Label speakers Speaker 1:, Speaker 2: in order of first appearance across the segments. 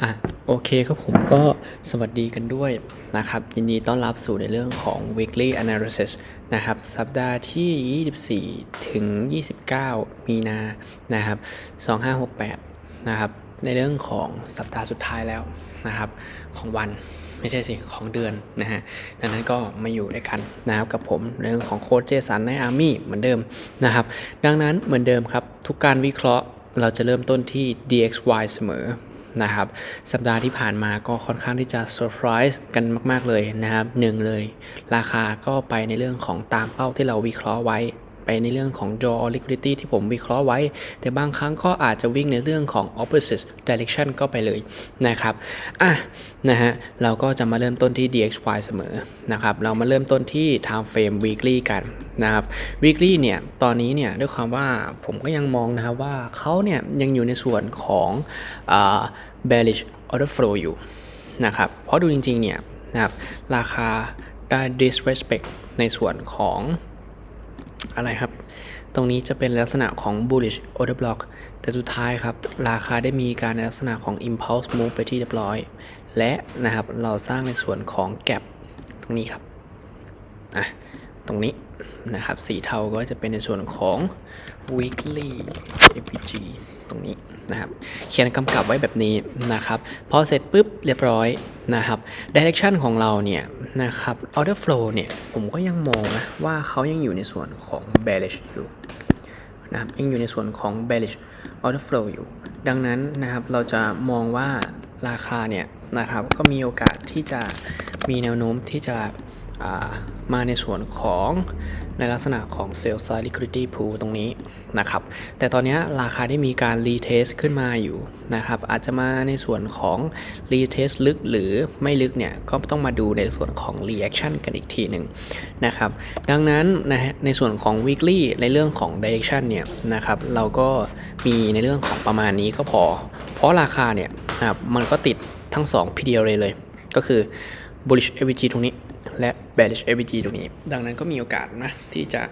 Speaker 1: อะโอเคครับผมก็สวัสดีกันด้วยนะครับ ยินดีต้อนรับสู่ในเรื่องของ weekly analysis นะครับ สัปดาห์ที่ 24 ถึง 29 มีนานะครับ 2568 นะครับ ในเรื่องของสัปดาห์สุดท้ายแล้วนะครับ ของวันไม่ใช่สิ ของเดือนนะฮะดังนั้นก็มาอยู่ด้วยกันนะครับกับผมเรื่องของโค้ชเจสันในอาร์มี่เหมือนเดิมนะครับ ดังนั้นเหมือนเดิมครับ ทุกการวิเคราะห์ เราจะเริ่มต้นที่ DXY เสมอนะครับ สัปดาห์ที่ผ่านมาก็ค่อนข้างที่จะเซอร์ไพรส์กันมาก ๆ เลยนะครับหนึ่งเลย ราคาก็ไปในเรื่องของตามเป้าที่เราวิเคราะห์ไว้ ไปในเรื่องของ draw liquidity ที่ผมวิเคราะห์ไว้ แต่บางครั้งก็อาจจะวิ่งในเรื่องของ opposite direction ก็ไปเลยนะครับอะนะฮะเราก็จะมาเริ่มต้นที่ DXY เสมอนะครับเรามาเริ่มต้นที่ time frame weekly กันนะครับ weekly เนี่ยตอนนี้เนี่ยด้วยความว่าผมก็ยังมองนะครับว่าเขาเนี่ยยังอยู่ในส่วนของอ bearish order flow อยู่นะครับเพราะดูจริงๆเนี่ยนะครับราคาได้ disrespect ในส่วนของ อะไรครับ ตรงนี้จะเป็นลักษณะของ bullish order block แต่สุดท้ายครับ ราคาได้มีการในลักษณะของ impulse move ไปที่เรียบร้อย และนะครับเราสร้างในส่วนของ gap ตรงนี้ครับอะ ตรงนี้นะครับสีเทาก็จะเป็นในส่วนของ weekly APG ตรงนี้นะครับ เขียนกำกับไว้แบบนี้นะครับ พอเสร็จปุ๊บเรียบร้อยนะครับ direction ของเราเนี่ยนะครับ order flow เนี่ยผมก็ยังมองนะว่าเขายังอยู่ในส่วนของ bearish อยู่นะครับยังอยู่ในส่วนของ bearish order flow อยู่ ดังนั้นนะครับเราจะมองว่าราคาเนี่ยนะครับก็มีโอกาสที่จะมีแนวโน้มที่จะ มาในส่วนของในลักษณะของ Sell Side Liquidity Pool ตรงนี้นะครับ แต่ตอนนี้ราคาได้มีการ retest ขึ้นมาอยู่นะครับ อาจจะมาในส่วนของ retest ลึกหรือไม่ลึกเนี่ย ก็ต้องมาดูในส่วนของ reaction กันอีกทีหนึ่งนะครับ ดังนั้นนะฮะในส่วนของ weekly ในเรื่องของ direction เนี่ยนะครับ เราก็มีในเรื่องของประมาณนี้ก็พอ เพราะราคาเนี่ยนะครับมันก็ติดทั้ง 2 PDL เลยเลย ก็คือ bullish AVG ตรงนี้ และ bearish AVG ตรงนี้ ดังนั้นก็มีโอกาสนะ ที่จะ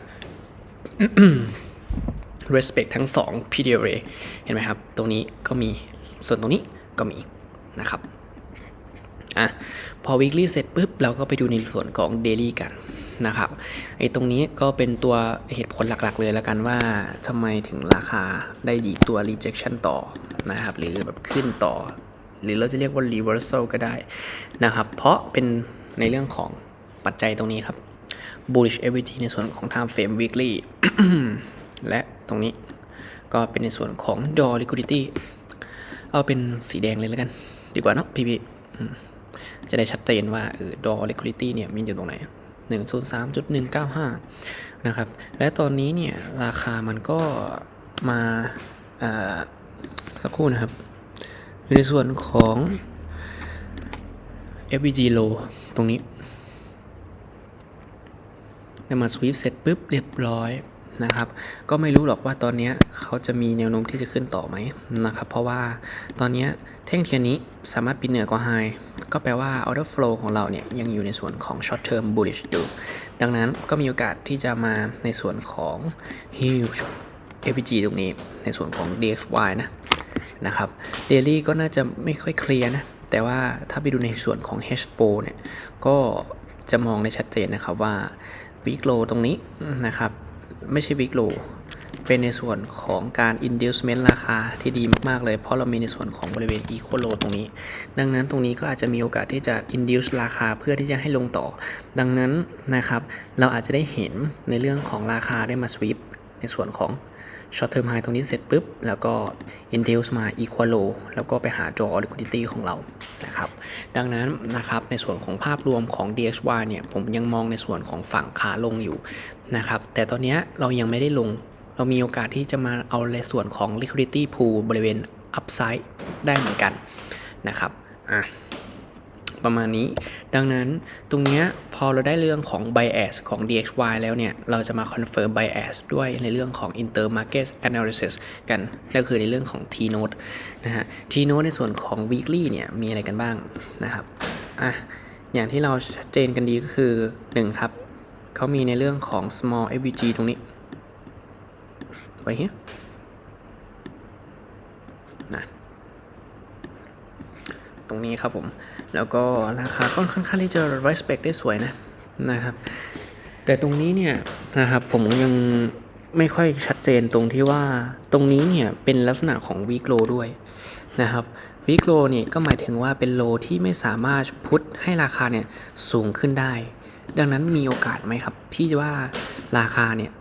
Speaker 1: respect ทั้ง 2 PDRA เห็นไหมครับ ตรงนี้ก็มีส่วนตรงนี้ก็มีนะครับอะพอ weekly เสร็จปุ๊บ เราก็ไปดูในส่วนของ daily กันนะครับไอ้ตรงนี้ก็เป็นตัวเหตุผลหลักๆ เลยแล้วกันว่าทำไมถึงราคาได้ดีตัว rejection ต่อนะครับ หรือแบบขึ้นต่อ หรือเราจะเรียกว่า reversal ก็ได้นะครับ เพราะเป็น ในเรื่องของปัจจัยตรงนี้ครับ bullish AVG ในส่วนของ time frame weekly และตรงนี้ก็เป็นในส่วนของ draw liquidity เอาเป็นสีแดงเลยแล้วกัน ดีกว่าเนาะพี่พี่จะได้ชัดเจนว่าเออ draw liquidity เนี่ยมีอยู่ตรงไหน 103.195 นะครับ และตอนนี้เนี่ยราคามันก็มาอ่าสักครู่นะครับ อยู่ในส่วนของ FVG low ตรงนี้ได้มาสวีปเสร็จปุ๊บเรียบร้อยนะครับ ก็ไม่รู้หรอกว่าตอนนี้เขาจะมีแนวโน้มที่จะขึ้นต่อไหมนะครับ เพราะว่าตอนนี้แท่งเทียนนี้สามารถปิดเหนือกว่าไฮก็แปลว่า order flow ของเราเนี่ยยังอยู่ในส่วนของ short term bullish อยู่ดังนั้นก็มีโอกาสที่จะมาในส่วนของ huge FVG ตรงนี้ในส่วนของ DXY นะนะครับ Daily ก็น่าจะไม่ค่อยเคลียร์นะ แต่ว่าถ้าไปดูในส่วนของ H4 เนี่ย ก็จะมองได้ชัดเจนนะครับว่า Week Low ตรงนี้นะครับ ไม่ใช่ Week Low เป็นในส่วนของการ inducement ราคาที่ดีมาก ๆ เลย เพราะเรามีในส่วนของบริเวณ equal low ตรงนี้ ดังนั้นตรงนี้ก็อาจจะมีโอกาสที่จะ induce ราคาเพื่อที่จะให้ลงต่อ ดังนั้นนะครับ เราอาจจะได้เห็นในเรื่องของราคาได้มา sweep ในส่วนของ ช็อตเทอร์มไฮตรงนี้เสร็จปุ๊บ แล้วก็ induce มา equal low แล้วก็ไปหา draw liquidity ของเรานะครับดังนั้นนะครับในส่วนของภาพรวมของ DXY เนี่ยผมยังมองในส่วนของฝั่งขาลงอยู่นะครับแต่ตอนนี้เรายังไม่ได้ลง เรามีโอกาสที่จะมาเอาในส่วนของ liquidity pool บริเวณ upside ได้เหมือนกันนะครับอะ ประมาณนี้ ดังนั้นตรงเนี้ยพอเราได้เรื่องของ bias ของ DXY แล้วเนี่ย เราจะมา confirm bias ด้วยในเรื่องของ inter market analysis กันนั่นคือในเรื่องของ T note นะฮะ T note ในส่วนของ weekly เนี่ยมีอะไรกันบ้างนะครับอะอย่างที่เราชัดเจนกันดีก็คือ 1 ครับเขามีในเรื่องของ small FVG ตรงนี้ไว้เฮียนะ รงนี้ครับผม แล้วก็ราคาก็ค่อนข้างที่จะ respect ได้สวยนะนะครับ แต่ตรงนี้เนี่ยนะครับผมยังไม่ค่อยชัดเจนตรงที่ว่าตรงนี้เนี่ยเป็นลักษณะของ week low ด้วยนะครับ week low เนี่ยก็หมายถึงว่าเป็นโลที่ไม่สามารถพุทให้ราคาเนี่ยสูงขึ้นได้ ดังนั้นมีโอกาสไหมครับ ที่ว่าราคาเนี่ย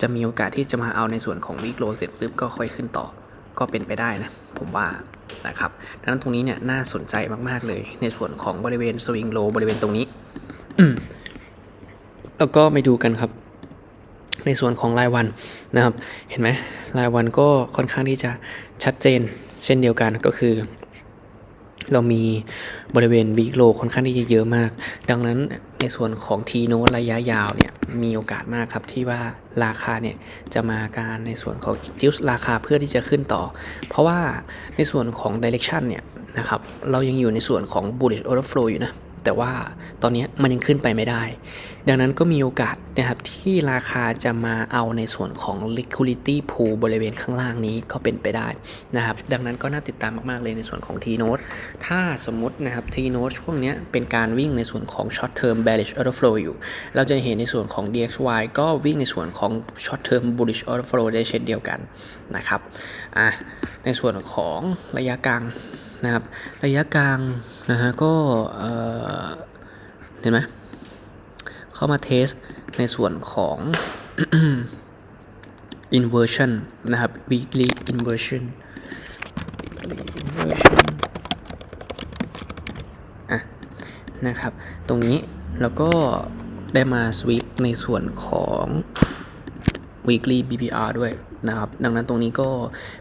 Speaker 1: จะมีโอกาสที่จะมาเอาในส่วนของ week low เสร็จปุ๊บก็ค่อยขึ้นต่อก็เป็นไปได้นะ ผมว่า นะครับดังนั้นตรงนี้เนี่ยน่าสนใจมาก ๆ เลย ในส่วนของบริเวณสวิงโลบริเวณตรงนี้ แล้วก็ไปดูกันครับ ในส่วนของรายวันนะครับ เห็นไหมรายวันก็ค่อนข้างที่จะชัดเจน เช่นเดียวกันก็คือ เรามีบริเวณบิ๊กโลค่อนข้างที่จะเยอะมาก ดังนั้นในส่วนของทีโนระยะยาวเนี่ยมีโอกาสมากครับที่ว่าราคาเนี่ยจะมาการในส่วนของดิวราคาเพื่อที่จะขึ้นต่อ เพราะว่าในส่วนของ direction เนี่ยนะครับเรายังอยู่ในส่วนของ bullish order flow อยู่นะ แต่ว่าตอนนี้มันยังขึ้นไปไม่ได้ ดังนั้นก็มีโอกาสนะครับที่ราคาจะมาเอาในส่วนของ liquidity pool บริเวณข้างล่างนี้ก็เป็นไปได้นะครับดังนั้นก็น่าติดตามมาก ๆ เลยในส่วนของ T note ถ้าสมมตินะครับ T note ช่วงนี้เป็นการวิ่งในส่วนของ short term bearish order flow อยู่ เราจะเห็นในส่วนของ DXY ก็วิ่งในส่วนของ short term bullish order flow ได้เช่นเดียวกันนะครับอะในส่วนของระยะกลางนะครับ ระยะกลางนะฮะก็เห็นไหมเข้ามาเทสในส่วนของ inversion นะครับ weekly inversion weekly inversion อะนะครับ ตรงนี้แล้วก็ได้มา sweep ในส่วนของ weekly BPR ด้วยนะครับ ดังนั้นตรงนี้ก็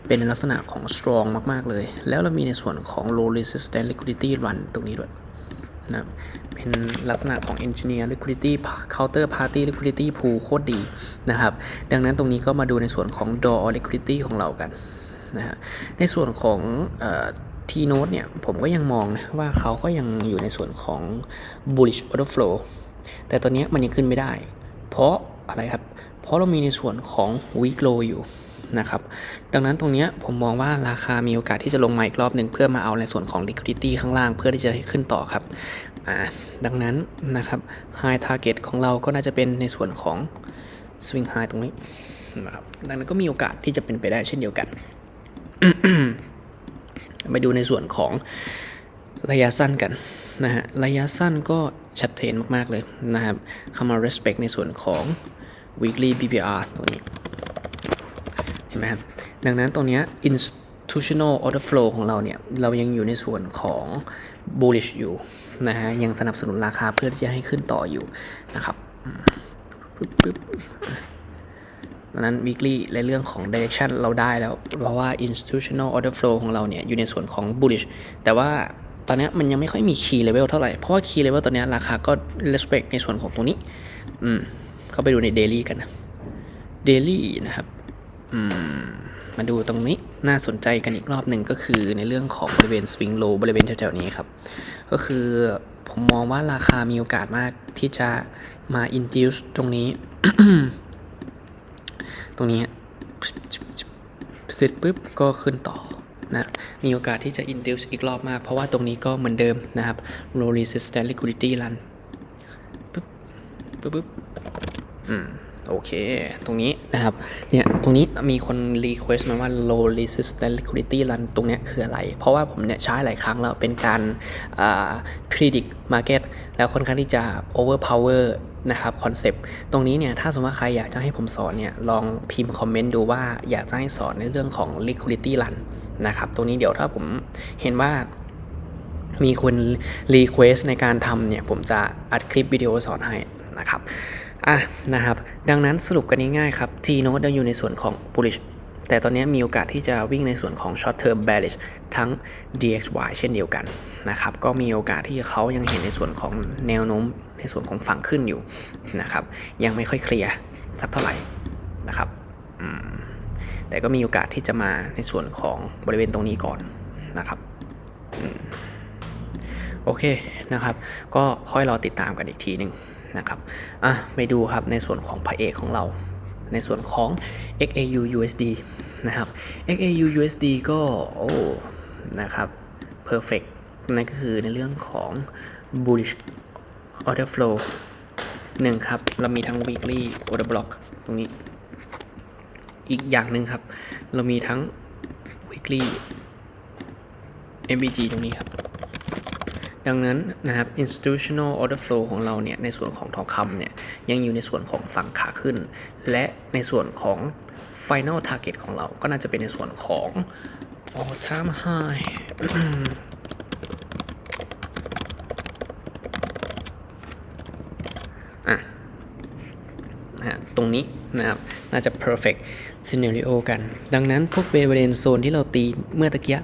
Speaker 1: เป็นลักษณะของ strong มาก ๆ เลย แล้วเรามีในส่วนของ low resistance liquidity run ตรงนี้ด้วยนะครับเป็นลักษณะของ Engineer Liquidity Counter Party Liquidity Pool โคตรดีนะครับ ดังนั้นตรงนี้ก็มาดูในส่วนของ Door Liquidity ของเรากันนะฮะในส่วนของที Note เนี่ยผมก็ยังมองนะว่าเขาก็ยังอยู่ในส่วนของ bullish order flow แต่ตอนนี้มันยังขึ้นไม่ได้ เพราะอะไรครับ เพราะเรามีในส่วนของ week low อยู่นะครับ ดังนั้นตรงนี้ผมมองว่าราคามีโอกาสที่จะลงมาอีกรอบหนึ่งเพื่อมาเอาในส่วนของ liquidity ข้างล่างเพื่อที่จะขึ้นต่อครับ ดังนั้นนะครับ high target ของเราก็น่าจะเป็นในส่วนของ swing high ตรงนี้นะครับดังนั้นก็มีโอกาสที่จะเป็นไปได้เช่นเดียวกัน ไปดูในส่วนของระยะสั้นกันนะฮะ ระยะสั้นก็ชัดเจนมาก ๆ เลยนะครับเข้ามา respect ในส่วนของ weekly BPR ตัวนี้ เห็นไหมครับ ดังนั้นตรงนี้ institutional order flow ของเราเนี่ย เรายังอยู่ในส่วนของ bullish อยู่นะฮะ ยังสนับสนุนราคาเพื่อที่จะให้ขึ้นต่ออยู่นะครับดังนั้น weekly ในเรื่องของ direction เราได้แล้ว เพราะว่า institutional order flow ของเราเนี่ย อยู่ในส่วนของ bullish แต่ว่าตอนนี้มันยังไม่ค่อยมี key level เท่าไหร่ เพราะว่า key level ตอนนี้ราคาก็ respect ในส่วนของตรงนี้ อืม เข้าไปดูใน daily กันนะ daily นะครับมมาดูตรงนี้น่าสนใจกันอีกรอบหนึ่งก็คือในเรื่องของบริเวณ swing low บริเวณแถวๆนี้ครับ ก็คือผมมองว่าราคามีโอกาสมากที่จะมา induce ตรงนี้ ตรงนี้เสร็จปุ๊บก็ขึ้นต่อนะมีโอกาสที่จะ induce อีกรอบมาก เพราะว่าตรงนี้ก็เหมือนเดิมนะครับ low resistance liquidity run ปุ๊บปุ๊บปุ๊บ อืมโอเค ตรงนี้นะครับ เนี่ย ตรงนี้มีคน request มาว่า low resistance liquidity run ตรงนี้คืออะไร เพราะว่าผมเนี่ยใช้หลายครั้งแล้ว เป็นการ predict market แล้วค่อนข้างที่จะ overpower นะครับคอนเซปต์ตรงนี้เนี่ยถ้าสมมติว่าใครอยากจะให้ผมสอนเนี่ยลองพิมพ์คอมเมนต์ดูว่าอยากจะให้สอนในเรื่องของ liquidity run นะครับ ตรงนี้เดี๋ยวถ้าผมเห็นว่ามีคนรีเควสในการทำเนี่ย ผมจะอัดคลิปวิดีโอสอนให้นะครับ อะนะครับ ดังนั้นสรุปกันง่ายๆครับ T note ยังอยู่ในส่วนของ bullish แต่ตอนนี้มีโอกาสที่จะวิ่งในส่วนของ short term bearish ทั้ง DXY เช่นเดียวกันนะครับ ก็มีโอกาสที่เขายังเห็นในส่วนของแนวโน้มในส่วนของฝั่งขึ้นอยู่นะครับ ยังไม่ค่อยเคลียร์สักเท่าไหร่นะครับ แต่ก็มีโอกาสที่จะมาในส่วนของบริเวณตรงนี้ก่อนนะครับโอเคนะครับ ก็ค่อยรอติดตามกันอีกทีหนึ่ง นะครับอะไปดูครับในส่วนของพระเอกของเรา ในส่วนของ XAU USD นะครับ XAU USD ก็โอ้นะครับ perfect นั่นก็คือในเรื่องของ bullish order flow หนึ่งครับ เรามีทั้ง weekly order block ตรงนี้ อีกอย่างหนึ่งครับ เรามีทั้ง weekly MBG ตรงนี้ครับ ดังนั้นนะครับ institutional order flow ของเราเนี่ยในส่วนของทองคำเนี่ยยังอยู่ในส่วนของฝั่งขาขึ้น และในส่วนของ final target ของเราก็น่าจะเป็นในส่วนของ all time high นะฮะตรงนี้นะครับน่าจะ perfect scenario กัน ดังนั้นพวกเบเ r เ n นโซนที่เราตีเมื่อตะเกี้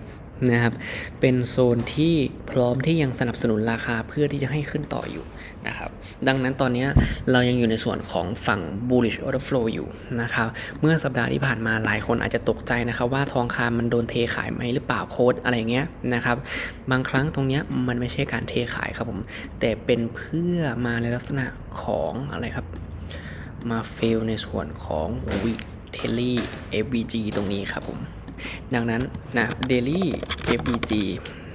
Speaker 1: นะครับ เป็นโซนที่พร้อมที่ยังสนับสนุนราคาเพื่อที่จะให้ขึ้นต่ออยู่นะครับ ดังนั้นตอนนี้เรายังอยู่ในส่วนของฝั่ง bullish order flow อยู่นะครับ เมื่อสัปดาห์ที่ผ่านมาหลายคนอาจจะตกใจนะครับ ว่าทองคำมันโดนเทขายไหมหรือเปล่าโค้ดอะไรเงี้ยนะครับ บางครั้งตรงนี้มันไม่ใช่การเทขายครับผม แต่เป็นเพื่อมาในลักษณะของอะไรครับ มาเฟลในส่วนของวิเทลลี่ FBG ตรงนี้ครับผม ดังนั้นนะ Daily FBG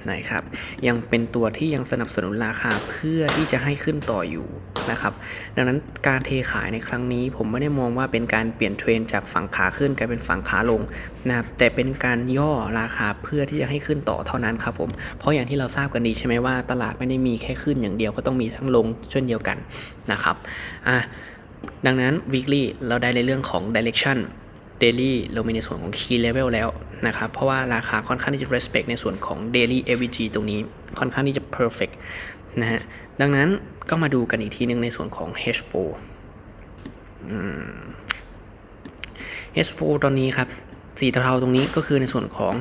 Speaker 1: นะครับยังเป็นตัวที่ยังสนับสนุนราคาเพื่อที่จะให้ขึ้นต่ออยู่นะครับดังนั้นการเทขายในครั้งนี้ ผมไม่ได้มองว่าเป็นการเปลี่ยนเทรนจากฝั่งขาขึ้นกลายเป็นฝั่งขาลงนะครับแต่เป็นการย่อราคาเพื่อที่จะให้ขึ้นต่อเท่านั้นครับผมเพราะอย่างที่เราทราบกันดีใช่ไหมว่า ตลาดไม่ได้มีแค่ขึ้นอย่างเดียวก็ต้องมีทั้งลงเช่นเดียวกันนะครับอะดังนั้น weekly เราได้ในเรื่องของ direction daily เรามีในส่วนของ key level แล้วนะครับ เพราะว่าราคาค่อนข้างที่จะ respect ในส่วนของ daily AVG ตรงนี้ค่อนข้างที่จะ perfect นะฮะ ดังนั้นก็มาดูกันอีกทีหนึงในส่วนของ H4 H4 ตอนนี้ครับสีเทาๆตรงนี้ก็คือในส่วนของ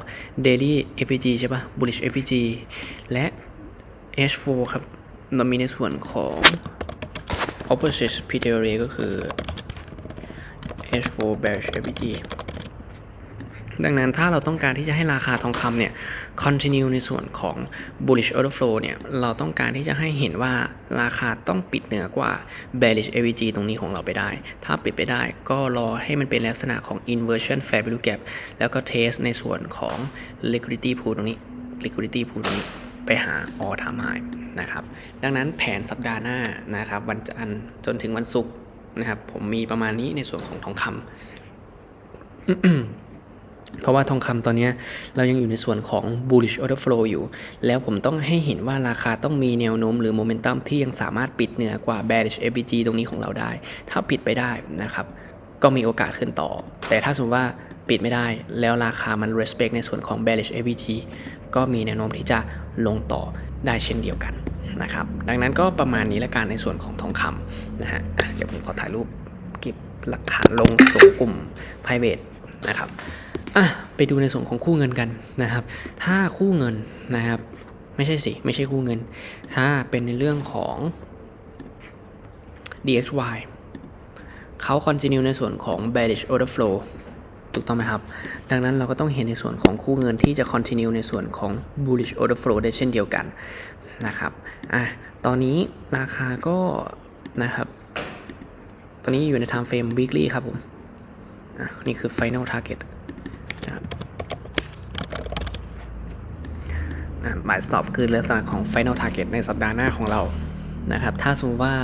Speaker 1: daily APG ใช่ปะ bullish APG และ H4 ครับ เรามีในส่วนของ opposite p t r a ก็คือ H4 bearish APG ดังนั้นถ้าเราต้องการที่จะให้ราคาทองคำเนี่ย continue ในส่วนของ bullish order flow เนี่ย เราต้องการที่จะให้เห็นว่าราคาต้องปิดเหนือกว่า bearish AVG ตรงนี้ของเราไปได้ ถ้าปิดไปได้ก็รอให้มันเป็นลักษณะของ inversion fair value gap แล้วก็ test ในส่วนของ liquidity pool ตรงนี้ liquidity pool ตรงนี้ไปหา all time high นะครับ ดังนั้นแผนสัปดาห์หน้านะครับ วันจันทร์จนถึงวันศุกร์ นะครับ ผมมีประมาณนี้ในส่วนของทองคำเพราะว่าทองคำตอนนี้เรายังอยู่ในส่วนของ bullish order flow อยู่ แล้วผมต้องให้เห็นว่าราคาต้องมีแนวโน้มหรือโมเมนตัมที่ยังสามารถปิดเหนือกว่า bearish FBG ตรงนี้ของเราได้ ถ้าปิดไปได้นะครับ ก็มีโอกาสขึ้นต่อ แต่ถ้าสมมติว่าปิดไม่ได้ แล้วราคามัน respect ในส่วนของ bearish FBG ก็มีแนวโน้มที่จะ ลงต่อได้เช่นเดียวกันนะครับ ดังนั้นก็ประมาณนี้ละกันในส่วนของทองคำนะฮะอะเดี๋ยวผมขอถ่ายรูปเก็บหลักฐานลงส่งกลุ่ม private นะครับอะไปดูในส่วนของคู่เงินกันนะครับ ถ้าคู่เงินนะครับ ไม่ใช่สิ ไม่ใช่คู่เงิน ถ้าเป็นในเรื่องของ DXY เขา continue ในส่วนของ bearish order flow ถูกต้องไหมครับ ดังนั้นเราก็ต้องเห็นในส่วนของคู่เงินที่จะ continue ในส่วนของ bullish order flow ได้เช่นเดียวกันนะครับอะตอนนี้ราคาก็นะครับ ตอนนี้อยู่ใน time frame weekly ครับผมนี่คือ final target นะครับอะ buy stop คือลักษณะของ final target ในสัปดาห์หน้าของเรา นะครับถ้าสมมติว่า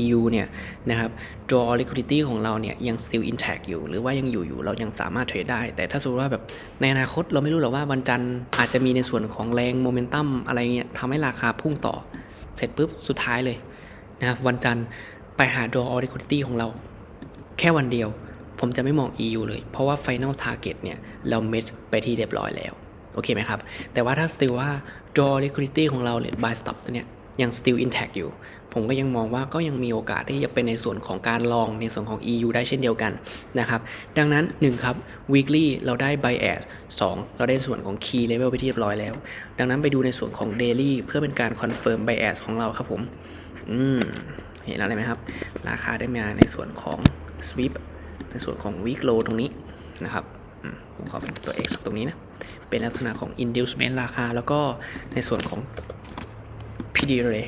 Speaker 1: EU เนี่ยนะครับ draw liquidity ของเราเนี่ยยัง still intact อยู่ หรือว่ายังอยู่อยู่เรายังสามารถเทรดได้ แต่ถ้าสมมติว่าแบบในอนาคตเราไม่รู้หรอกว่าวันจันทร์อาจจะมีในส่วนของแรงโมเมนตัมอะไรเงี้ยทำให้ราคาพุ่งต่อ เสร็จปุ๊บสุดท้ายเลยนะครับวันจันทร์ไปหา draw liquidity ของเรา แค่วันเดียวผมจะไม่มอง EU เลย เพราะว่า final target เนี่ย เราเมทไปที่เรียบร้อยแล้ว โอเคไหมครับ แต่ว่าถ้า still ว่า draw liquidity ของเราหรือ buy stop ตัวเนี้ย ยัง still intact อยู่ ผมก็ยังมองว่าก็ยังมีโอกาสที่จะเป็นในส่วนของการลองในส่วนของ EU ได้เช่นเดียวกันนะครับ ดังนั้น 1 ครับ weekly เราได้ bias 2 เราได้ส่วนของ key level ไปที่เรียบร้อยแล้ว ดังนั้นไปดูในส่วนของ daily เพื่อเป็นการ confirm bias ของเราครับผม อืม เห็นอะไรไหมครับ ราคาได้มาในส่วนของ sweep ในส่วนของ week low ตรงนี้นะครับผมขอเป็นตัว x ตรงนี้นะ เป็นลักษณะของ inducement ราคาแล้วก็ในส่วนของ PD array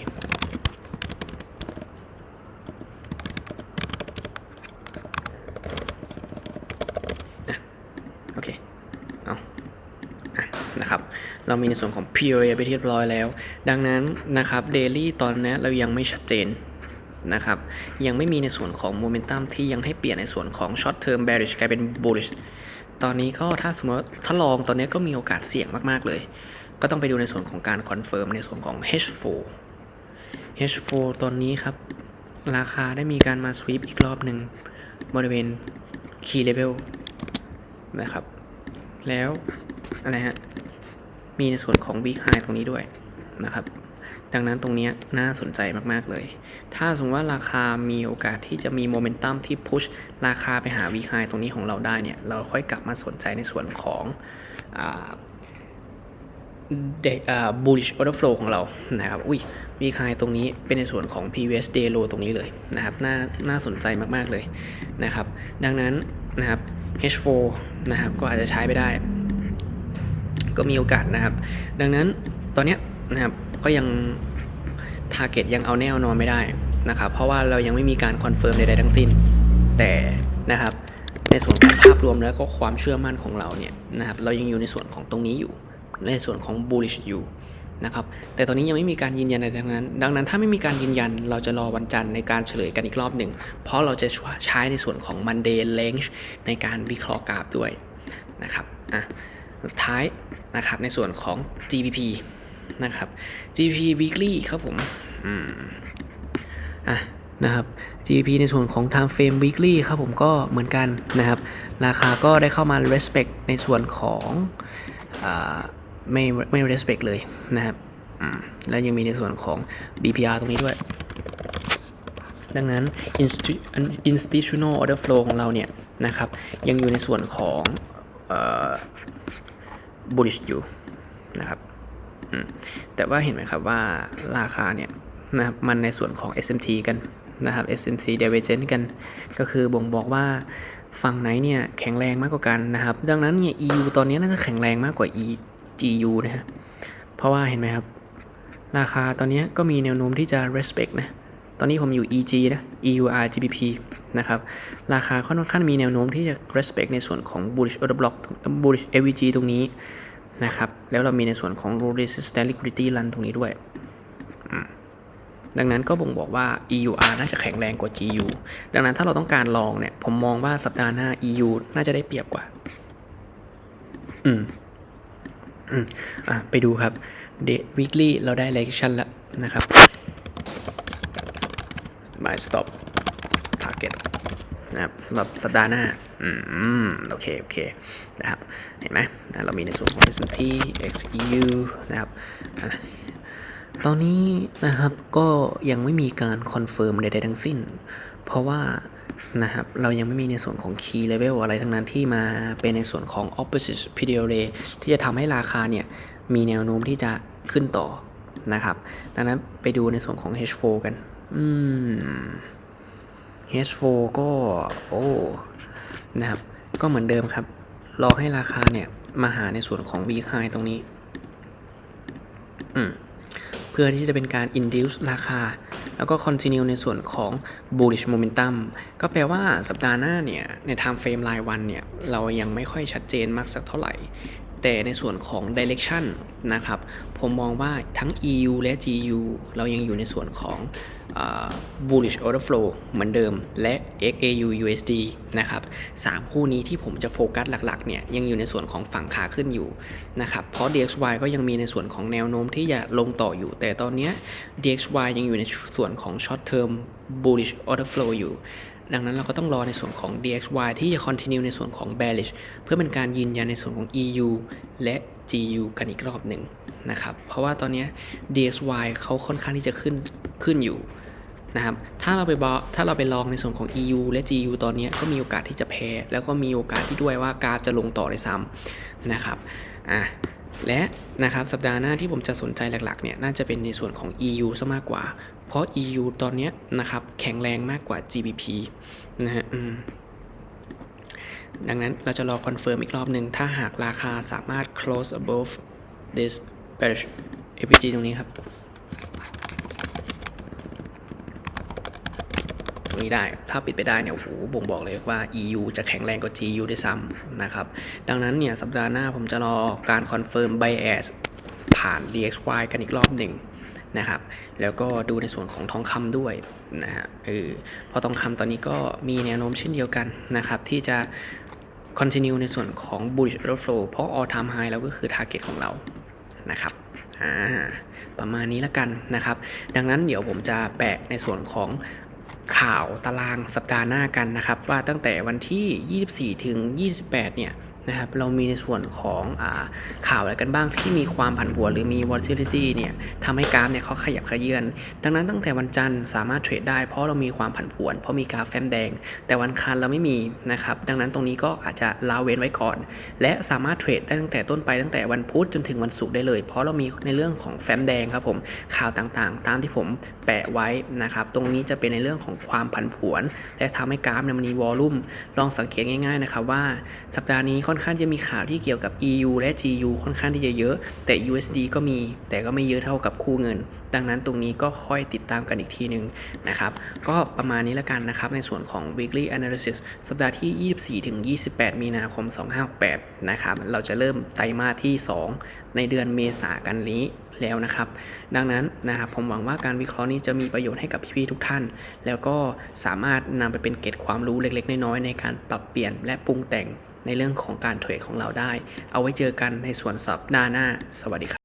Speaker 1: โอเค เอาอะนะครับ เรามีในส่วนของ p r a ไปที่เรียบร้อยแล้ว ดังนั้นนะครับ daily ตอนนี้เรายังไม่ชัดเจนนะครับ ยังไม่มีในส่วนของ momentum ที่ยังให้เปลี่ยนในส่วนของ short term bearish กลายเป็น bullish ตอนนี้ก็ถ้าสมมติถ้าลองตอนนี้ก็มีโอกาสเสี่ยงมาก ๆ เลย ก็ต้องไปดูในส่วนของการคอนเฟิร์มในส่วนของ H4 H4 ตอนนี้ครับ ราคาได้มีการมาสวีปอีกรอบหนึ่งบริเวณ Key Level นะครับ แล้วอะไรฮะ มีในส่วนของ Week High ตรงนี้ด้วยนะครับ ดังนั้นตรงนี้น่าสนใจมาก ๆ เลย ถ้าสมมติว่าราคามีโอกาสที่จะมีโมเมนตัมที่พุชราคาไปหา Week High ตรงนี้ของเราได้เนี่ย เราค่อยกลับมาสนใจในส่วนของอ่า bullish order flow ของเรานะครับอุ้ยวีคายตรงนี้เป็นในส่วนของ previous day low ตรงนี้เลยนะครับน่าน่าสนใจมากๆเลยนะครับ ดังนั้นนะครับ H4 นะครับก็อาจจะใช้ไปได้ ก็มีโอกาสนะครับ ดังนั้นตอนนี้นะครับก็ยัง target ยังเอาแน่เอานอนไม่ได้นะครับ เพราะว่าเรายังไม่มีการคอนเฟิร์มใดๆทั้งสิ้น แต่นะครับในส่วนของภาพรวมแล้วก็ความเชื่อมั่นของเราเนี่ยนะครับเรายังอยู่ในส่วนของตรงนี้อยู่ ในส่วนของ bullish อยู่นะครับแต่ตอนนี้ยังไม่มีการยืนยันอะไรทั้งนั้น ดังนั้นถ้าไม่มีการยืนยันเราจะรอวันจันทร์ในการเฉลยกันอีกรอบหนึ่ง เพราะเราจะใช้ในส่วนของ Monday Range ในการวิเคราะห์กราฟด้วยนะครับอะสุดท้ายนะครับในส่วนของ GBP นะครับ GBP weekly ครับผมอืมอะนะครับ GBP ในส่วนของ time frame weekly ครับผมก็เหมือนกันนะครับ ราคาก็ได้เข้ามา respect ในส่วนของ ไม่ไม่ respect เลยนะครับแล้วยังมีในส่วนของ BPR ตรงนี้ด้วย ดังนั้น institutional order flow ของเราเนี่ยนะครับ ยังอยู่ในส่วนของออ bullish อยู่นะครับแต่ว่าเห็นไหมครับว่าราคาเนี่ยนะครับมันในส่วนของ SMT กันนะครับ SMT divergence กัน ก็คือบ่งบอกว่าฝั่งไหนเนี่ยแข็งแรงมากกว่ากันนะครับ ดังนั้นเนี่ย EU ตอนนี้น่าจะแข็งแรงมากกว่า GU นะฮะเพราะว่าเห็นไหมครับ ราคาตอนนี้ก็มีแนวโน้มที่จะ respect นะตอนนี้ผมอยู่ EG นะ EUR GBP นะครับ ราคาค่อนข้างมีแนวโน้มที่จะ respect ในส่วนของ bullish order block bullish AVG ตรงนี้นะครับ แล้วเรามีในส่วนของ resistance liquidity run ตรงนี้ด้วย ดังนั้นก็บ่งบอกว่า EUR น่าจะแข็งแรงกว่า GU ดังนั้นถ้าเราต้องการลองเนี่ย ผมมองว่าสัปดาห์หน้า EU น่าจะได้เปรียบกว่า อืม อืมอะไปดูครับ Day weekly เราได้ direction แล้วนะครับ my stop target นะครับสำหรับสัปดาห์หน้า อืม โอเค โอเค นะครับ เห็นไหมอะเรามีในส่วนของ S&P XEU นะครับ ตอนนี้นะครับก็ยังไม่มีการคอนเฟิร์มใดๆทั้งสิ้น เพราะว่า นะครับเรายังไม่มีในส่วนของ key level อะไรทั้งนั้นที่มาเป็นในส่วนของ opposite p d r a y ที่จะทำให้ราคาเนี่ยมีแนวโน้มที่จะขึ้นต่อนะครับ ดังนั้นไปดูในส่วนของ H4 กัน อืม H4 ก็ โอ้ นะครับ ก็เหมือนเดิมครับ รอให้ราคาเนี่ย มาหาในส่วนของ week high ตรงนี้ อืม เพื่อที่จะเป็นการ induce ราคา แล้วก็ continue ในส่วนของ bullish momentum ก็แปลว่าสัปดาห์หน้าเนี่ย ใน time frame รายวันเนี่ย เรายังไม่ค่อยชัดเจนมากสักเท่าไหร่ แต่ในส่วนของ direction นะครับ ผมมองว่าทั้ง EU และ GU เรายังอยู่ในส่วนของอ bullish order flow เหมือนเดิม และ XAU USD นะครับสามคู่นี้ที่ผมจะโฟกัสหลักๆเนี่ยยังอยู่ในส่วนของฝั่งขาขึ้นอยู่นะครับเพราะ DXY ก็ยังมีในส่วนของแนวโน้มที่จะลงต่ออยู่ แต่ตอนนี้ DXY ยังอยู่ในส่วนของ short term bullish order flow อยู่ ดังนั้นเราก็ต้องรอในส่วนของ DXY ที่จะ continue ในส่วนของ bearish เพื่อเป็นการยืนยันในส่วนของ EU และ GU กันอีกรอบหนึ่งนะครับ เพราะว่าตอนนี้ DXY เขาค่อนข้างที่จะขึ้นขึ้นอยู่นะครับ ถ้าเราไปบอถ้าเราไปลองในส่วนของ EU และ GU ตอนนี้ก็มีโอกาสที่จะแพ้ แล้วก็มีโอกาสที่ด้วยว่ากราฟจะลงต่อได้ซ้ำนะครับ อะและนะครับสัปดาห์หน้าที่ผมจะสนใจหลักๆเนี่ยน่าจะเป็นในส่วนของ EU ซะมากกว่า ราะ EU ตอนนี้นะครับแข็งแรงมากกว่า GBP นะฮะดังนั้นเราจะรอคอนเฟิร์มอีกรอบหนึ่งถ้าหากราคาสามารถ close above this bearish APG ตรงนี้ครับ ตรงนี้ได้ ถ้าปิดไปได้เนี่ย โอ้โห บ่งบอกเลยว่า EU จะแข็งแรงกว่า GU ด้วยซ้ำนะครับ ดังนั้นเนี่ย สัปดาห์หน้าผมจะรอการคอนเฟิร์ม bias ผ่าน DXY กันอีกรอบหนึ่ง นะครับ แล้วก็ดูในส่วนของทองคำด้วยนะฮะเออพอทองคำตอนนี้ก็มีแนวโน้มเช่นเดียวกันนะครับ ที่จะ continue ในส่วนของ bullish order flow เพราะ all time high แล้วก็คือ target ของเรานะครับอ่าประมาณนี้ละกันนะครับ ดังนั้นเดี๋ยวผมจะแปะในส่วนของข่าวตารางสัปดาห์หน้ากันนะครับ ว่าตั้งแต่วันที่ 24 ถึง 28 เนี่ย นะครับเรามีในส่วนของอข่าวอะไรกันบ้างที่มีความผันผวนหรือมี volatility เนี่ยทำให้กราฟเนี่ยเขาขยับขยื่นดังนั้นตั้งแต่วันจันทร์สามารถเทรดได้เพราะเรามีความผันผวน เพราะมีกราฟแฟมแดง แต่วันอังคารเราไม่มีนะครับดังนั้นตรงนี้ก็อาจจะลาเว้นไว้ก่อน และสามารถเทรดได้ตั้งแต่ต้นไปตั้งแต่วันพุธจนถึงวันศุกร์ได้เลย เพราะเรามีในเรื่องของแฟ้มแดงครับผมข่าวต่างๆ ตามที่ผมแปะไว้นะครับตรงนี้จะเป็นในเรื่องของความผันผวน และทำให้กราฟเนี่ยมันมีวอลลุ่มลองสังเกตง่ายๆนะครับว่าสัปดาห์นี้ค่อนข้างจะมีข่าวที่เกี่ยวกับ EU และ GU ค่อนข้างที่จะเยอะ แต่ USD ก็มี แต่ก็ไม่เยอะเท่ากับคู่เงิน ดังนั้นตรงนี้ก็ค่อยติดตามกันอีกทีหนึ่งนะครับ ก็ประมาณนี้แล้วกันนะครับ ในส่วนของ weekly analysis สัปดาห์ที่ 24 ถึง 28 มีนาคม 2568 นะครับ เราจะเริ่มไตรมาสที่ 2 ในเดือนเมษากันนี้แล้วนะครับ ดังนั้นนะครับผมหวังว่าการวิเคราะห์นี้จะมีประโยชน์ให้กับพี่ๆทุกท่าน แล้วก็สามารถนำไปเป็นเกร็ดความรู้เล็กๆ น้อยๆในการปรับเปลี่ยนและปรุงแต่ง ในเรื่องของการเทรดของเราได้ เอาไว้เจอกันในส่วนสัปดาห์หน้า สวัสดีครับ